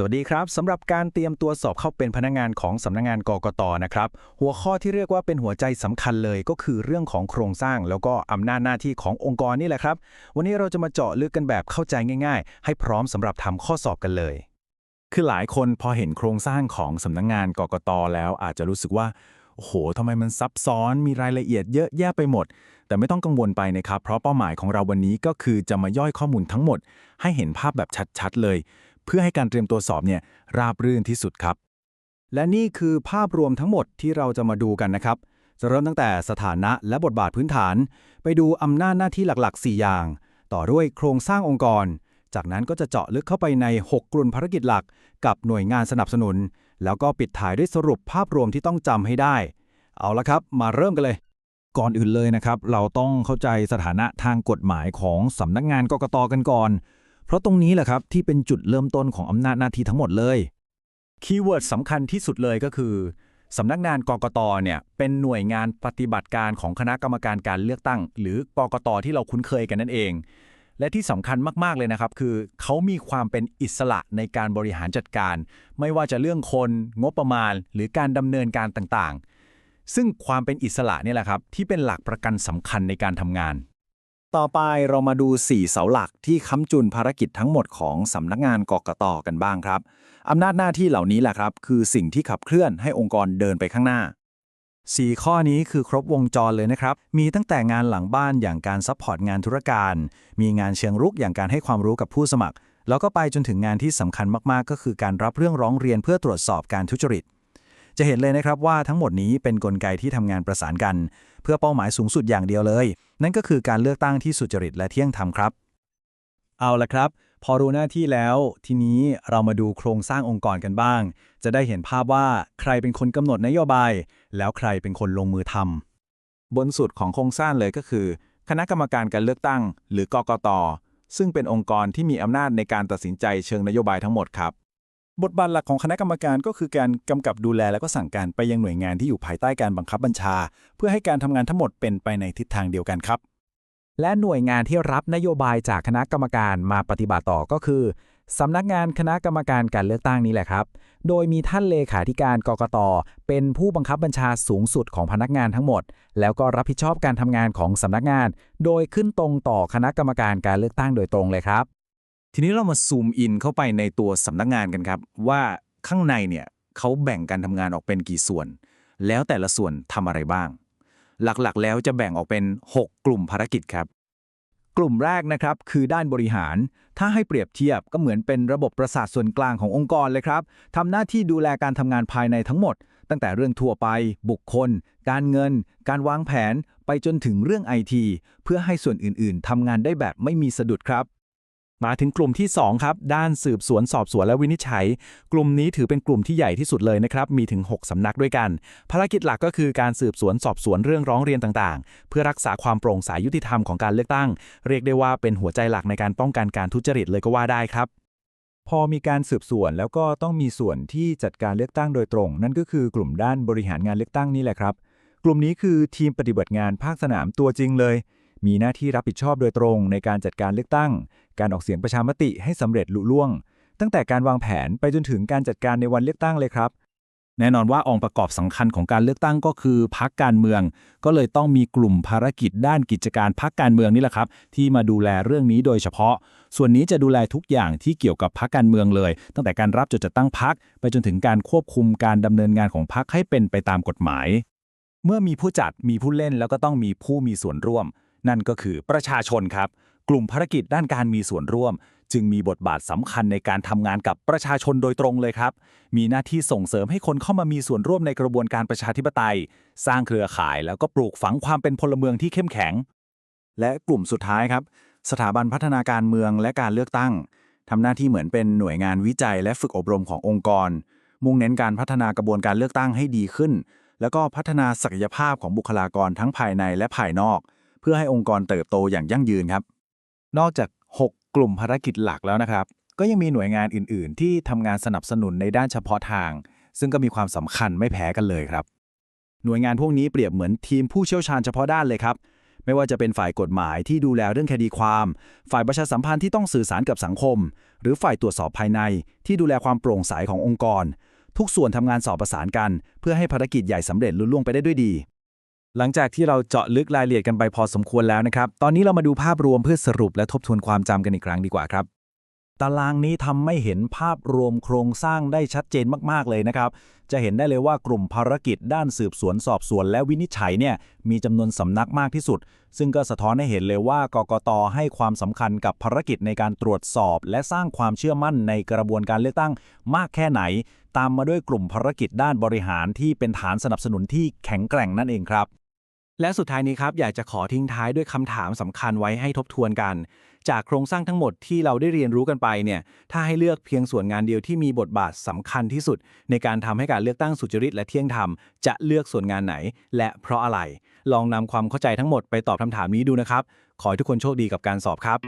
สวัสดีครับสำหรับการเตรียมตัวสอบเข้าเป็นพนักงานของสำนักงานกกตนะครับ หัวข้อที่เรียกว่าเป็นหัวใจสำคัญเลยก็คือเรื่องของโครงสร้าง แล้วก็อำนาจหน้าที่ขององค์กรนี่แหละครับ วันนี้เราจะมาเจาะลึกกันแบบเข้าใจง่าย ๆ ให้พร้อมสำหรับทำข้อสอบกันเลย คือหลายคนพอเห็นโครงสร้างของสำนักงานกกตแล้วอาจจะรู้สึกว่าโอ้โหทำไมมันซับซ้อนมีรายละเอียดเยอะแยะไปหมด แต่ไม่ต้องกังวลไปนะครับ เพราะเป้าหมายของเราวันนี้ก็คือจะมาย่อยข้อมูลทั้งหมด ให้เห็นภาพแบบชัดๆเลย เพื่อให้การเตรียมตัวสอบเนี่ยราบรื่นที่สุดครับ และนี่คือภาพรวมทั้งหมดที่เราจะมาดูกันนะครับ จะเริ่มตั้งแต่สถานะและบทบาทพื้นฐาน ไปดูอำนาจหน้าที่หลักๆ 4 อย่าง ต่อด้วยโครงสร้างองค์กร จากนั้นก็จะเจาะลึกเข้าไปใน 6 กลุ่มภารกิจหลัก กับหน่วยงานสนับสนุน แล้วก็ปิดท้ายด้วยสรุปภาพรวมที่ต้องจำให้ได้ เอาละครับ มาเริ่มกันเลยก่อนอื่นเลยนะครับ เราต้องเข้าใจสถานะทางกฎหมายของสำนักงานกกตกันก่อน เพราะตรงนี้แหละครับที่เป็นจุดเริ่มต้นของอำนาจหน้าที่ทั้งหมดเลยคีย์เวิร์ดสำคัญที่สุดเลยก็คือสำนักงานกกตเนี่ยเป็นหน่วยงานปฏิบัติการของคณะกรรมการการเลือกตั้ง หรือกกตที่เราคุ้นเคยกันนั่นเอง และที่สำคัญมาก ๆ เลยนะครับ คือเขามีความเป็นอิสระในการบริหารจัดการ ไม่ว่าจะเรื่องคนงบประมาณ หรือการดำเนินการต่างๆ ซึ่งความเป็นอิสระนี่แหละครับที่เป็นหลักประกันสำคัญในการทำงาน ต่อไปเรามาดู 4 เสาหลักที่ค้ำจุนภารกิจทั้งหมดของสำนักงานกกตกันบ้างครับอำนาจหน้าที่เหล่านี้แหละครับ คือสิ่งที่ขับเคลื่อนให้องค์กรเดินไปข้างหน้า 4 ข้อนี้คือครบวงจรเลยนะครับ มีตั้งแต่งานหลังบ้านอย่างการซัพพอร์ตงานธุรการ มีงานเชิงรุกอย่างการให้ความรู้กับผู้สมัคร แล้วก็ไปจนถึงงานที่สำคัญมากๆ ก็คือการรับเรื่องร้องเรียนเพื่อตรวจสอบการทุจริต จะเห็นเลยนะครับว่าทั้งหมดนี้เป็นนกลไกที่ทำงานประสานกัน เพื่อเป้าหมายสูงสุดอย่างเดียวเลย นั่นก็คือการเลือกตั้งที่สุจริตและเที่ยงธรรมครับ เอาละครับ พอรู้หน้าที่แล้ว ทีนี้เรามาดูโครงสร้างองค์กรกันบ้าง จะได้เห็นภาพว่าใครเป็นคนกำหนดนโยบาย แล้วใครเป็นคนลงมือทำบนสุดของโครงสร้างเลยก็คือ คณะกรรมการการเลือกตั้ง หรือกกตซึ่งเป็นองค์กรที่มีอำนาจในการตัดสินใจเชิงนโยบายทั้งหมดครับ บทบาทหลักของคณะกรรมการก็คือการกำกับดูแลและก็สั่งการไปยังหน่วยงานที่อยู่ภายใต้การบังคับบัญชา เพื่อให้การทำงานทั้งหมดเป็นไปในทิศทางเดียวกันครับ และหน่วยงานที่รับนโยบายจากคณะกรรมการมาปฏิบัติต่อก็คือสำนักงานคณะกรรมการการเลือกตั้งนี่แหละครับ โดยมีท่านเลขาธิการกกตเป็นผู้บังคับบัญชาสูงสุดของพนักงานทั้งหมด แล้วก็รับผิดชอบการทำงานของสำนักงาน โดยขึ้นตรงต่อคณะกรรมการการเลือกตั้งโดยตรงเลยครับ ทีนี้เรามาซูมอินเข้าไปในตัวสำนักงานกันครับ ว่าข้างในเนี่ยเขาแบ่งการทำงานออกเป็นกี่ส่วน แล้วแต่ละส่วนทำอะไรบ้าง หลักๆ แล้วจะแบ่งออกเป็น 6 กลุ่มภารกิจครับ กลุ่มแรกนะครับคือด้านบริหาร ถ้าให้เปรียบเทียบก็เหมือนเป็นระบบประสาทส่วนกลางขององค์กรเลยครับทำหน้าที่ดูแลการทำงานภายในทั้งหมด ตั้งแต่เรื่องทั่วไป บุคคล การเงิน การวางแผน ไปจนถึงเรื่องไอทีเพื่อให้ส่วนอื่น ๆทำงานได้แบบไม่มีสะดุดครับ มาถึงกลุ่มที่ 2 ครับ ด้านสืบสวนสอบสวนและวินิจฉัย กลุ่มนี้ถือเป็นกลุ่มที่ใหญ่ที่สุดเลยนะครับ มีถึง 6 สำนักด้วยกัน ภารกิจหลักก็คือการสืบสวนสอบสวนเรื่องร้องเรียนต่างๆ เพื่อรักษาความโปร่งใสยยุติธรรมของการเลือกตั้ง เรียกได้ว่าเป็นหัวใจหลักในการป้องกันการทุจริตเลยก็ว่าได้ครับ พอมีการสืบสวนแล้วก็ต้องมีส่วนที่จัดการเลือกตั้งโดยตรง นั่นก็คือกลุ่มด้านบริหารงานเลือกตั้งนี่แหละครับ กลุ่มนี้คือทีมปฏิบัติงานภาคสนามตัวจริงเลย มีหน้าที่รับผิดชอบโดยตรงในการจัดการเลือกตั้ง การออกเสียงประชามติให้สำเร็จลุล่วง ตั้งแต่การวางแผนไปจนถึงการจัดการในวันเลือกตั้งเลยครับ แน่นอนว่าองค์ประกอบสำคัญของการเลือกตั้งก็คือพักการเมือง ก็เลยต้องมีกลุ่มภารกิจด้านกิจการพักการเมืองนี่แหละครับ ที่มาดูแลเรื่องนี้โดยเฉพาะ ส่วนนี้จะดูแลทุกอย่างที่เกี่ยวกับพักการเมืองเลย ตั้งแต่การรับจดจัดตั้งพักไปจนถึงการควบคุมการดำเนินงานของพักให้เป็นไปตามกฎหมาย เมื่อมีผู้จัดมีผู้เล่นแล้วก็ต้องมีผู้มีส่วนร่วม นั่นก็คือประชาชนครับ กลุ่มภารกิจด้านการมีส่วนร่วม จึงมีบทบาทสำคัญในการทำงานกับประชาชนโดยตรงเลยครับ มีหน้าที่ส่งเสริมให้คนเข้ามามีส่วนร่วมในกระบวนการประชาธิปไตย สร้างเครือข่ายแล้วก็ปลูกฝังความเป็นพลเมืองที่เข้มแข็ง และกลุ่มสุดท้ายครับ สถาบันพัฒนาการเมืองและการเลือกตั้งทำหน้าที่เหมือนเป็นหน่วยงานวิจัยและฝึกอบรมขององค์กร มุ่งเน้นการพัฒนากระบวนการเลือกตั้งให้ดีขึ้น แล้วก็พัฒนาศักยภาพของบุคลากรทั้งภายในและภายนอก เพื่อให้องค์กรเติบโตอย่างยั่งยืนครับ นอกจาก 6 กลุ่มภารกิจหลักแล้วนะครับ ก็ยังมีหน่วยงานอื่น ๆ ที่ทำงานสนับสนุนในด้านเฉพาะทาง ซึ่งก็มีความสำคัญไม่แพ้กันเลยครับ หน่วยงานพวกนี้เปรียบเหมือนทีมผู้เชี่ยวชาญเฉพาะด้านเลยครับไม่ว่าจะเป็นฝ่ายกฎหมายที่ดูแลเรื่องคดีความ ฝ่ายประชาสัมพันธ์ที่ต้องสื่อสารกับสังคม หรือฝ่ายตรวจสอบภายใน ที่ดูแลความโปร่งใสขององค์กร ทุกส่วนทำงานสอบประสานกัน เพื่อให้ภารกิจใหญ่สำเร็จลุล่วงไปได้ด้วยดี หลังจากที่เราเจาะลึกรายละเอียดกันไปพอสมควรแล้วนะครับ ตอนนี้เรามาดูภาพรวมเพื่อสรุปและทบทวนความจำกันอีกครั้งดีกว่าครับ ตารางนี้ทำให้เห็นภาพรวมโครงสร้างได้ชัดเจนมาก ๆ เลยนะครับ จะเห็นได้เลยว่ากลุ่มภารกิจด้านสืบสวนสอบสวนและวินิจฉัยเนี่ยมีจำนวนสำนักมากที่สุด ซึ่งก็สะท้อนให้เห็นเลยว่ากกตให้ความสำคัญกับภารกิจในการตรวจสอบ และสร้างความเชื่อมั่นในกระบวนการเลือกตั้งมากแค่ไหน ตามมาด้วยกลุ่มภารกิจด้านบริหารที่เป็นฐานสนับสนุนที่แข็งแกร่งนั่นเองครับ และสุดท้ายนี้ครับอยากจะขอทิ้งท้ายด้วยคำถามสำคัญไว้ให้ทบทวนกัน จากโครงสร้างทั้งหมดที่เราได้เรียนรู้กันไปเนี่ยถ้าให้เลือกเพียงส่วนงานเดียวที่มีบทบาทสำคัญที่สุด ในการทำให้การเลือกตั้งสุจริตและเที่ยงธรรมจะเลือกส่วนงานไหน และเพราะอะไร ลองนำความเข้าใจทั้งหมดไปตอบคำถามนี้ดูนะครับ ขอให้ทุกคนโชคดีกับการสอบครับ